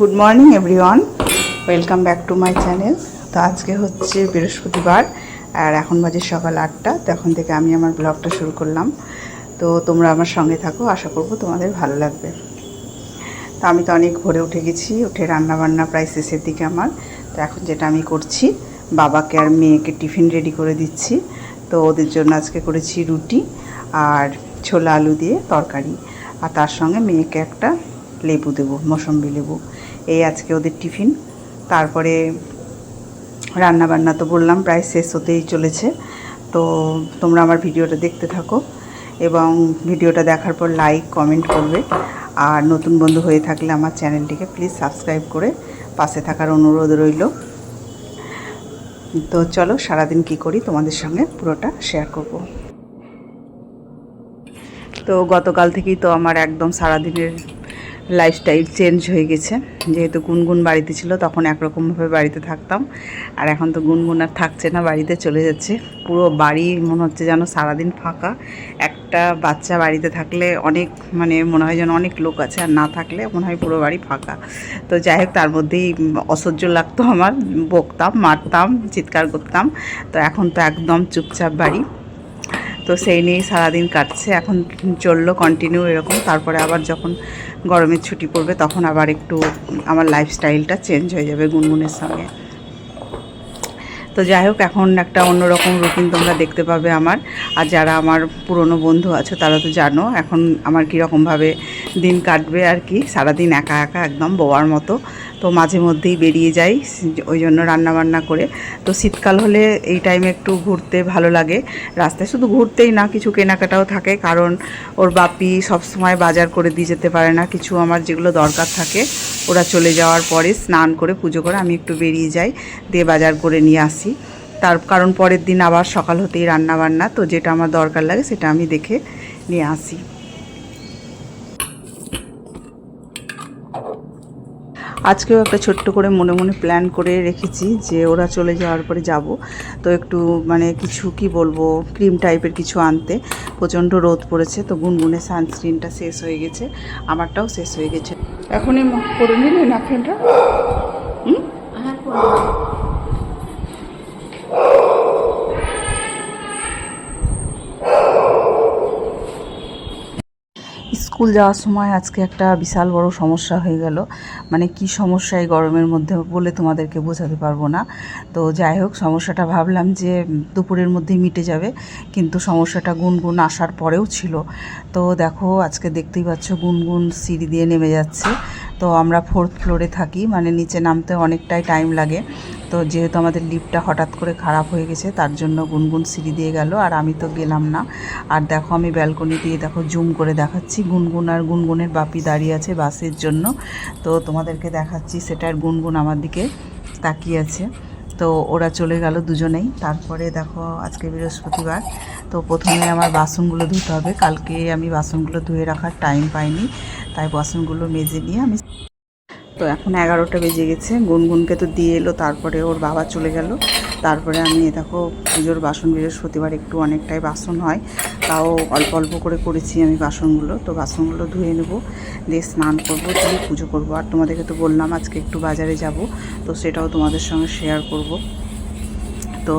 Good morning everyone welcome back to my channel তো আজকে হচ্ছে বৃহস্পতিবার, আর এখন বাজে সকাল আটটা। তো এখন থেকে আমি আমার ব্লগটা শুরু করলাম। তো তোমরা আমার সঙ্গে থাকো, আশা করব তোমাদের ভালো লাগবে। তো আমি তো অনেক ভোরে উঠে গেছি, উঠে রান্নাবান্না প্রায় শেষের দিকে আমার। তো এখন যেটা আমি করছি, বাবাকে আর মেয়েকে টিফিন রেডি করে দিচ্ছি। তো ওদের জন্য আজকে করেছি রুটি আর ছোলা আলু দিয়ে তরকারি। আর তার সঙ্গে মেয়েকে একটা লেবু দেবো, মৌসম্বি লেবু। এই আজকে ওদের টিফিন। তারপরে রান্না বান্না তো বললাম, প্রায় শেষ হতেই চলেছে। তো তোমরা আমার ভিডিওটা দেখতে থাকো এবং ভিডিওটা দেখার পর লাইক কমেন্ট করবে। আর নতুন বন্ধু হয়ে থাকলে আমার চ্যানেলটিকে প্লিজ সাবস্ক্রাইব করে পাশে থাকার অনুরোধ রইল। তো চলো সারাদিন কি করি তোমাদের সঙ্গে পুরোটা শেয়ার করব। তো গতকাল থেকেই তো আমার একদম সারাদিনের লাইফস্টাইল চেঞ্জ হয়ে গেছে। যেহেতু গুনগুন বাড়িতে ছিল, তখন একরকমভাবে বাড়িতে থাকতাম। আর এখন তো গুনগুন আর থাকছে না, বাড়িতে চলে যাচ্ছে। পুরো বাড়ি মনে হচ্ছে যেন সারাদিন ফাঁকা। একটা বাচ্চা বাড়িতে থাকলে অনেক মানে মনে হয় যেন অনেক লোক আছে, আর না থাকলে মনে হয় পুরো বাড়ি ফাঁকা। তো যাই হোক, তার মধ্যেই অসহ্য লাগতো আমার। বকতাম, মারতাম, চিৎকার করতাম। তো এখন তো একদম চুপচাপ বাড়ি। তো সেই নিয়েই সারাদিন কাটছে। এখন চলল কন্টিনিউ এরকম। তারপরে আবার যখন গরমের ছুটি পড়বে তখন আবার একটু আমার লাইফস্টাইলটা চেঞ্জ হয়ে যাবে গুনগুনের সঙ্গে। তো যাই হোক, এখন একটা অন্যরকম রুটিন তোমরা দেখতে পাবে আমার। আর যারা আমার পুরনো বন্ধু আছো, তারা তো জানো, এখন আমার কীরকমভাবে দিন কাটবে আর কি। সারাদিন একা একা একদম বোয়ার মতো। তো মাঝে মধ্যেই বেরিয়ে যাই, ওই জন্য রান্না বান্না করে। তো শীতকাল হলে এই টাইমে একটু ঘুরতে ভালো লাগে। রাস্তায় শুধু ঘুরতেই না, কিছু কেনাকাটাও থাকে। কারণ ওর বাপি সব সময় বাজার করে দিয়ে যেতে পারে না, কিছু আমার যেগুলো দরকার থাকে। ওরা চলে যাওয়ার পরে স্নান করে পুজো করে আমি একটু বেরিয়ে যাই, দিয়ে বাজার করে নিয়ে আসি। তার কারণ পরের দিন আবার সকাল হতেই রান্না বান্না তো যেটা আমার দরকার লাগে সেটা আমি দেখে নিয়ে আসি। আজকেও একটা ছোট্ট করে মনে মনে প্ল্যান করে রেখেছি যে ওরা চলে যাওয়ার পরে যাব। তো একটু মানে কিছু কি বলব ক্রিম টাইপের কিছু আনতে। প্রচণ্ড রোদ পড়েছে, তো গুনগুনে সানস্ক্রিনটা শেষ হয়ে গেছে। আমারটাও শেষ হয়ে গেছে। এখনই করে নিলে না ফ্রেন্ডরা স্কুল যাওয়ার সময় আজকে একটা বিশাল বড় সমস্যা হয়ে গেল। মানে কি সমস্যা এই গরমের মধ্যে বলে তোমাদেরকে বোঝাতে পারব না। তো যাই হোক, সমস্যাটা ভাবলাম যে দুপুরের মধ্যেই মিটে যাবে, কিন্তু সমস্যাটা গুনগুন আসার পরেও ছিল। তো দেখো, আজকে দেখতেই পাচ্ছ গুনগুন সিঁড়ি দিয়ে নেমে যাচ্ছে। তো আমরা ফোর্থ ফ্লোরে থাকি মানে নিচে নামতে অনেকটাই টাইম লাগে। তো যেহেতু আমাদের লিফটটা হঠাৎ করে খারাপ হয়ে গেছে, তার জন্য গুনগুন সিঁড়ি দিয়ে গেল আর আমি তো গেলাম না। আর দেখো আমি ব্যালকনি দিয়ে দেখো জুম করে দেখাচ্ছি, গুনগুন আর গুনগুনের বাপি দাঁড়িয়ে আছে বাসের জন্য। তো তোমাদেরকে দেখাচ্ছি, সেটার গুনগুন আমার দিকে তাকিয়ে আছে। তো ওরা চলে গেল দুজনেই। তারপরে দেখো আজকে বৃহস্পতিবার, তো প্রথমে আমার বাসনগুলো ধুতে হবে। কালকে আমি বাসনগুলো ধুয়ে রাখার টাইম পাইনি, তাই বাসনগুলো মেজে নিয়ে আমি তো এখন এগারোটা বেজে গেছে। গুনগুনকে তো দিয়ে এলো, তারপরে ওর বাবা চলে গেল। তারপরে আমি দেখো, পুজোর বাসন বৃহস্পতিবার একটু অনেকটাই বাসন হয়। তাও অল্প অল্প করে করেছি আমি বাসনগুলো। তো বাসনগুলো ধুয়ে নেব, দিয়ে স্নান করব, দিয়ে পুজো করব। আর তোমাদেরকে তো বললাম, আজকে একটু বাজারে যাব। তো সেটাও তোমাদের সঙ্গে শেয়ার করব। তো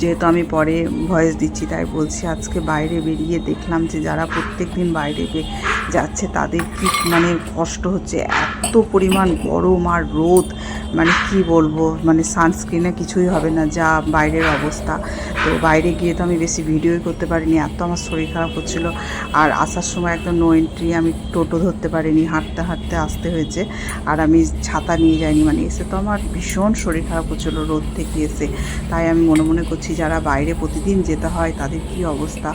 যেহেতু আমি পরে ভয়েস দিচ্ছি, তাই বলছি আজকে বাইরে বেরিয়ে দেখলাম যে যারা প্রত্যেক দিন বাইরে যাচ্ছে, তাদের কি মানে কষ্ট হচ্ছে? এত পরিমাণ গরম আর রোদ মানে কি বলব মানে সানস্ক্রিনে কিছুই হবে না, যা বাইরের অবস্থা। তো বাইরে গিয়ে তো আমি বেশি ভিডিওই করতে পারিনি, এত আমার শরীর খারাপ হচ্ছিল। আর আসার সময় একদম নো এন্ট্রি আমি টোটো ধরতে পারিনি, হাঁটতে হাঁটতে আসতে হয়েছে। আর আমি ছাতা নিয়ে যাইনি মানে এসে তো আমার ভীষণ শরীর খারাপ হচ্ছিল রোদ থেকে এসে। তাই আমি মনে মনে করছি, যারা বাইরে প্রতিদিন যেতে হয়, তাদের কি অবস্থা?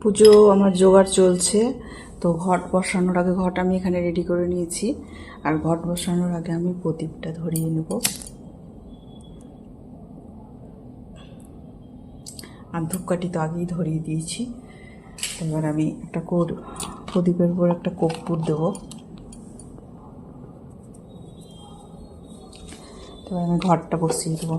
পুজো আমার জোগাড় চলছে, তো ঘট বসানোর আগে ঘট আমি এখানে রেডি করে নিয়েছি। আর ঘট বসানোর আগে আমি প্রদীপটা ধরিয়ে নেব। আর ধূপকাঠি তো আগেই ধরিয়ে দিয়েছি। এবার আমি একটা কোর প্রদীপের উপর একটা কর্পূর দেবো। এবার আমি ঘরটা বসিয়ে দেবো।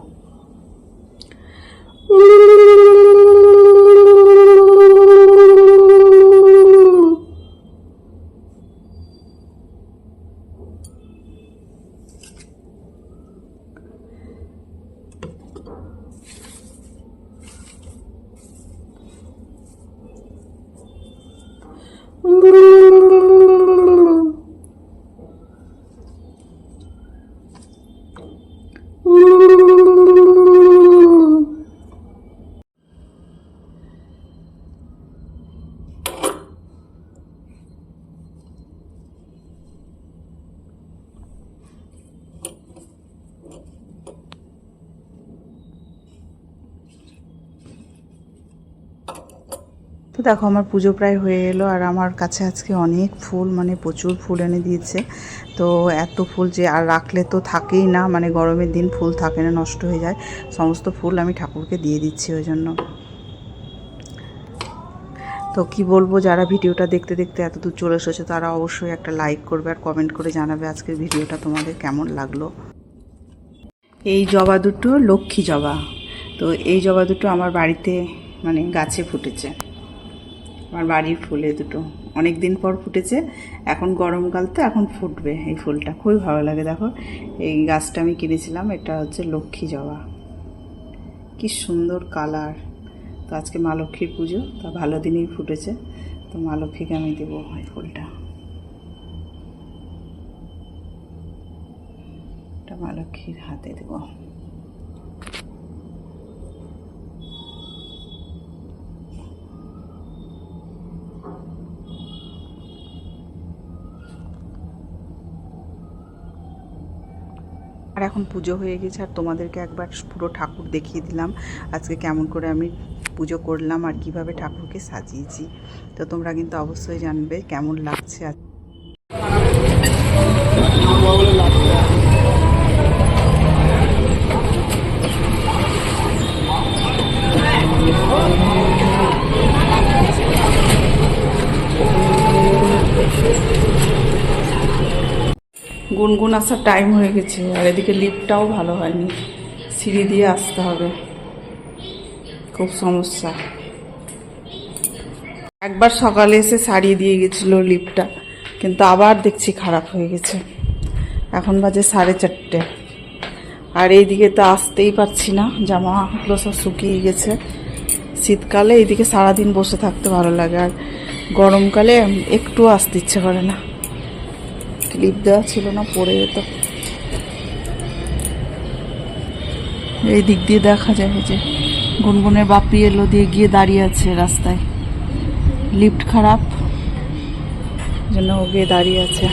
তো দেখো, আমার পুজো প্রায় হয়ে এলো আর আমার কাছে আজকে অনেক ফুল মানে প্রচুর ফুল এনে দিয়েছে। তো এত ফুল যে আর রাখলে তো থাকেই না মানে গরমের দিন ফুল থাকে না, নষ্ট হয়ে যায়। সমস্ত ফুল আমি ঠাকুরকে দিয়ে দিচ্ছি ওই জন্য। তো কি বলব, যারা ভিডিওটা দেখতে দেখতে এত দূর চলে এসেছে, তারা অবশ্যই একটা লাইক করবে আর কমেন্ট করে জানাবে আজকের ভিডিওটা তোমাদের কেমন লাগল। এই জবা দুটো লক্ষ্মী জবা। তো এই জবা দুটো আমার বাড়িতে মানে গাছে ফুটেছে। আমার বাড়ির ফুলে দুটো। অনেক দিন পর ফুটেছে, এখন গরমকাল তো এখন ফুটবে এই ফুলটা। খুবই ভালো লাগে, দেখো। এই গাছটা আমি কিনেছিলাম, এটা হচ্ছে লক্ষ্মী জবা। কি সুন্দর কালার। তো আজকে মা লক্ষ্মীর পুজো, তা ভালো দিনেই ফুটেছে। তো মা লক্ষ্মীকে আমি দেবো এই ফুলটা। মা লক্ষ্মীর হাতে দেবো। এখন পুজো হয়ে গেছে আর তোমাদেরকে একবার পুরো ঠাকুর দেখিয়ে দিলাম। আজকে কেমন করে আমি পুজো করলাম আর কীভাবে ঠাকুরকে সাজিয়েছি। তো তোমরা কিন্তু অবশ্যই জানবে কেমন লাগছে গুনগুন আসার টাইম হয়ে গেছে, আর এদিকে লিফটটাও ভালো হয়নি। সিঁড়ি দিয়ে আসতে হবে। খুব সমস্যা। একবার সকালে এসে সারিয়ে দিয়ে গেছিল লিফটটা কিন্তু আবার দেখছি খারাপ হয়ে গেছে। এখন বাজে সাড়ে চারটে। আর এইদিকে তো আসতেই পারছি না জামাগুলো সব শুকিয়ে গেছে। শীতকালে এইদিকে সারাদিন বসে থাকতে ভালো লাগে, আর গরমকালে একটু আসতে ইচ্ছে করে না। ক্লিপ দেওয়া ছিল না পরে যেত। এই দিক দিয়ে দেখা যায় যে গুনগুনের বাপি এলো দিয়ে গিয়ে দাঁড়িয়ে আছে রাস্তায়। লিফ্ট খারাপ জন্য ও গিয়ে দাঁড়িয়ে আছে।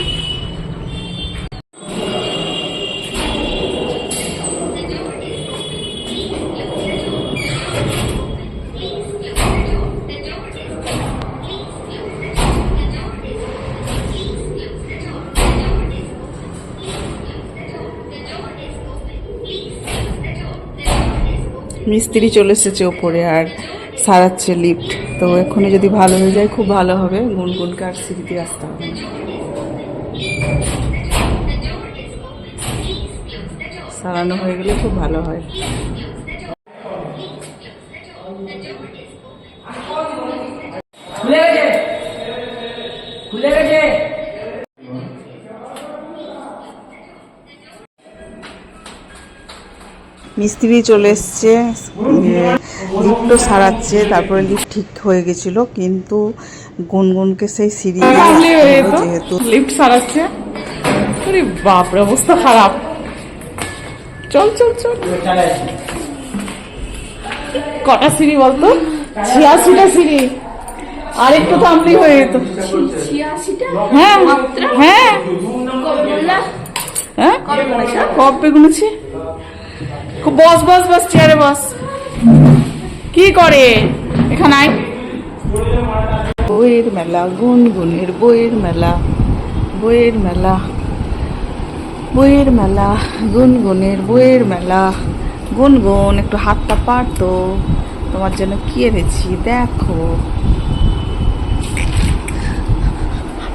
মিস্ত্রি চলে এসেছে ওপরে আর সারাচ্ছে লিফট তো এক্ষুনি যদি ভালো হয়ে যায়, খুব ভালো হবে। গুনগুনকে আর সিঁড়িতে আসতে হবে না। সারানো হয়ে গেলে খুব ভালো হয়। মিস্ত্রি চলে এসছে লিফটও সারাচ্ছে তারপরে লিফট ঠিক হয়ে গেছিল কিন্তু গুনগুনকে সেই সিঁড়ি যেহেতু লিফট সারাচ্ছে? আরে বাপরে অবস্থা খারাপ। চল চল চল। কটা সিঁড়ি বলতো? ছিয়াশিটা সিঁড়ি। আর একটু থামলি হয়ে যেত। হ্যাঁ হ্যাঁ। হ্যাঁ? কবে গুনেছি? বস বস বস চেয়ারে বস। কি করে? এখানে আয়। বইয়ের মেলা গুনগুনের বইয়ের মেলা বইয়ের মেলা বইয়ের মেলা গুনগুনের বইয়ের মেলা। গুনগুন একটু হাতটা পারতো তোমার জন্য কি এনেছি দেখো।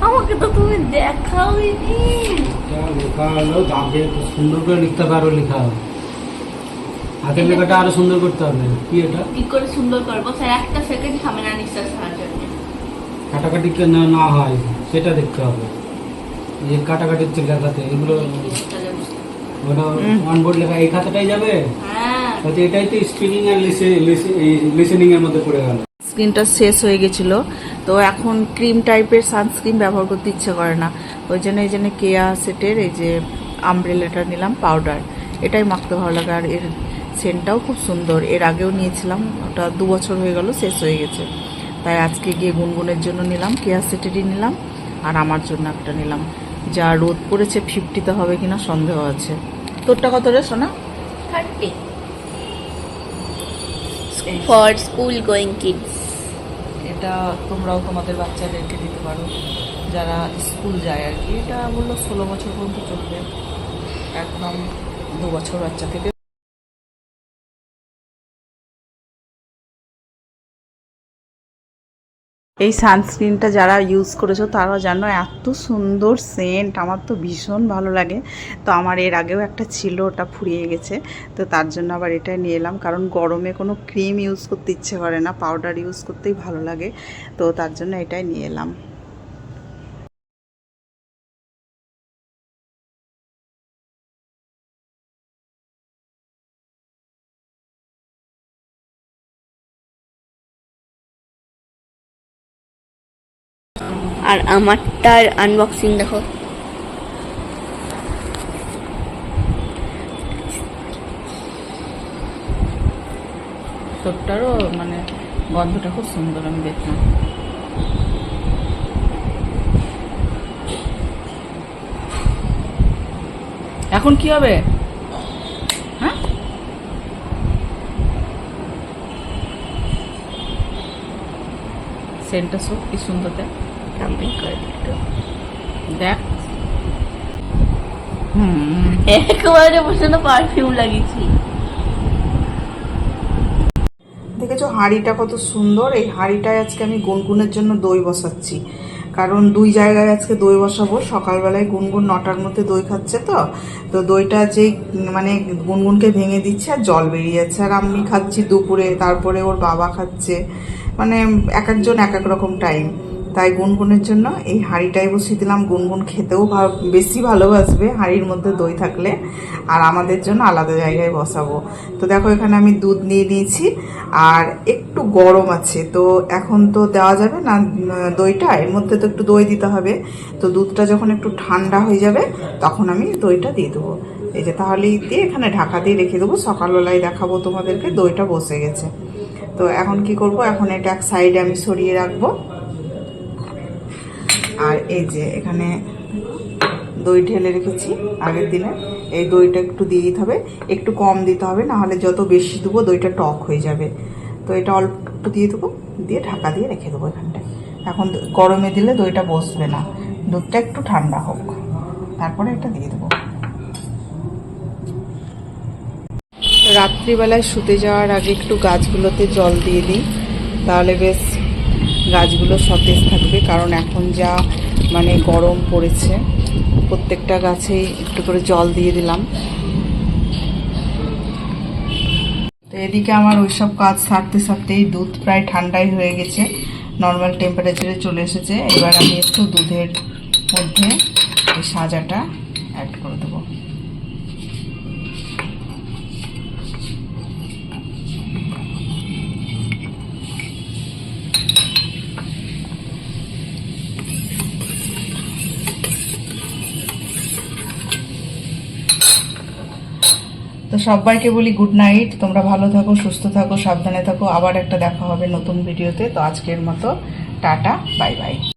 আমাকে তো তুমি দেখাওইনি। লেখা হলো দাগে সুন্দর করে লিখতে পারো লেখা হাতের লেখাটা আরও সুন্দর করতে হবে। কি এটা? কি করে সুন্দর করব? স্যার একটা সেকেন্ড থামে না নিঃশ্বাস ছাড়ার জন্য কাটাকাটি কেন না হয় সেটা দেখতে হবে। এই কাটাকাটির যে লেখাতে এগুলো ওটা অনবোর্ড লেখা এই খাতাটাই যাবে? হ্যাঁ। এটাই তো স্পিকিং আর লিসেনিং এর মধ্যে পড়ে গেল। সানস্ক্রিনটা শেষ হয়ে গেছিল তো এখন ক্রিম টাইপের সানস্ক্রিন ব্যবহার করতে ইচ্ছে করে না। ওই জন্য এই জন্য কেয়া সেটের এই যে আমব্রেলাটা নিলাম পাউডার এটাই মাখতে ভালো লাগে আর এর সেন্টটাও খুব সুন্দর। এর আগেও নিয়েছিলাম ওটা দু বছর হয়ে গেল শেষ হয়ে গেছে। তাই আজকে গিয়ে গুনগুনের জন্য নিলাম কেয়া সেটেরই নিলাম আর আমার জন্য একটা নিলাম। যা রোদ পড়েছে ফিফটিতে হবে কিনা সন্দেহ আছে। তোরটা কত রে সোনা? Thirty. For school going kids এটা তোমরাও তোমাদের বাচ্চাদেরকে দিতে পারো। যারা স্কুল যায় আর কি এটা বলল ষোলো বছর পর্যন্ত চলবে। একদম দু বছর বাচ্চা থেকে এই সানস্ক্রিনটা যারা ইউজ করেছ তারা জানো এত সুন্দর সেন্ট আমার তো ভীষণ ভালো লাগে। তো আমার এর আগেও একটা ছিল, ওটা ফুরিয়ে গেছে। তো তার জন্য আবার এটা নিয়ে এলাম, কারণ গরমে কোনো ক্রিম ইউজ করতে ইচ্ছে করে না পাউডার ইউজ করতেই ভালো লাগে। তো তার জন্য এটাই নিয়ে এলাম। আর আমারটার আনবক্সিং দেখো। তোরটারও মানে গন্ধটা খুব সুন্দর আমি দেখলাম। এখন কি হবে? হ্যাঁ? সেন্টটা সব কি সুন্দর দেখ। ক্যাম্পিং করে একটু দেখ হুম একেবারে বসে না পারফিউম লাগিয়েছি। দেখেছ হাঁড়িটা কত সুন্দর? এই হাঁড়িটায় আজকে আমি গুনগুনের জন্য দই বসাচ্ছি। কারণ দুই জায়গায় আজকে দই বসাবো। সকালবেলায় গুনগুন নটার মধ্যে দই খাচ্ছে তো। তো দইটা যেই মানে গুনগুনকে ভেঙে দিচ্ছে আর জল বেরিয়ে যাচ্ছে আর আমি খাচ্ছি দুপুরে তারপরে ওর বাবা খাচ্ছে। মানে এক একজন এক এক রকম টাইম তাই গুনগুনের জন্য এই হাঁড়িটাই বসিয়ে দিলাম। গুনগুন খেতেও বেশি ভালোবাসবে হাঁড়ির মধ্যে দই থাকলে। আর আমাদের জন্য আলাদা জায়গায় বসাবো। তো দেখো, এখানে আমি দুধ নিয়ে নিয়েছি। আর একটু গরম আছে, তো এখন তো দেওয়া যাবে না দইটা। এর মধ্যে তো একটু দই দিতে হবে। তো দুধটা যখন একটু ঠান্ডা হয়ে যাবে, তখন আমি দইটা দিয়ে দেবো। এই যে তাহলেই দিয়ে এখানে ঢাকা দিয়ে রেখে দেবো। সকালবেলায় দেখাবো তোমাদেরকে, দইটা বসে গেছে। তো এখন কি করব? এখন এটা এক সাইডে আমি সরিয়ে রাখব। আর এই যে এখানে দই ঢেলে রেখেছি আগের দিনে। এই দইটা একটু দিয়ে দিতে হবে, একটু কম দিতে হবে, না হলে যত বেশি দেবো দইটা টক হয়ে যাবে। তো এটা অল্প একটু দিয়ে দেবো, দিয়ে ঢাকা দিয়ে রেখে দেবো এখানটায় এখন গরমে দিলে দইটা বসবে না। দুধটা একটু ঠান্ডা হোক। তারপরে এটা দিয়ে দেবো। রাত্রিবেলায় শুতে যাওয়ার আগে একটু গাছগুলোতে জল দিয়ে দিই। তাহলে বেশ গাছগুলো সতেজ থাকবে, কারণ এখন যা মানে গরম পড়েছে, প্রত্যেকটা গাছেই একটু করে জল দিয়ে দিলাম। তো এদিকে আমার ওইসব কাজ সারতে সারতেই দুধ প্রায় ঠান্ডাই হয়ে গেছে নর্মাল টেম্পারেচারে চলে এসেছে। এবার আমি একটু দুধের মধ্যে এই সাজাটা অ্যাড করে দেবো। সবাইকে বলি গুড নাইট তোমরা ভালো থাকো, সুস্থ থাকো, সাবধানে থাকো। আবার একটা দেখা হবে নতুন ভিডিওতে তো। আজকের মতো, টাটা বাই বাই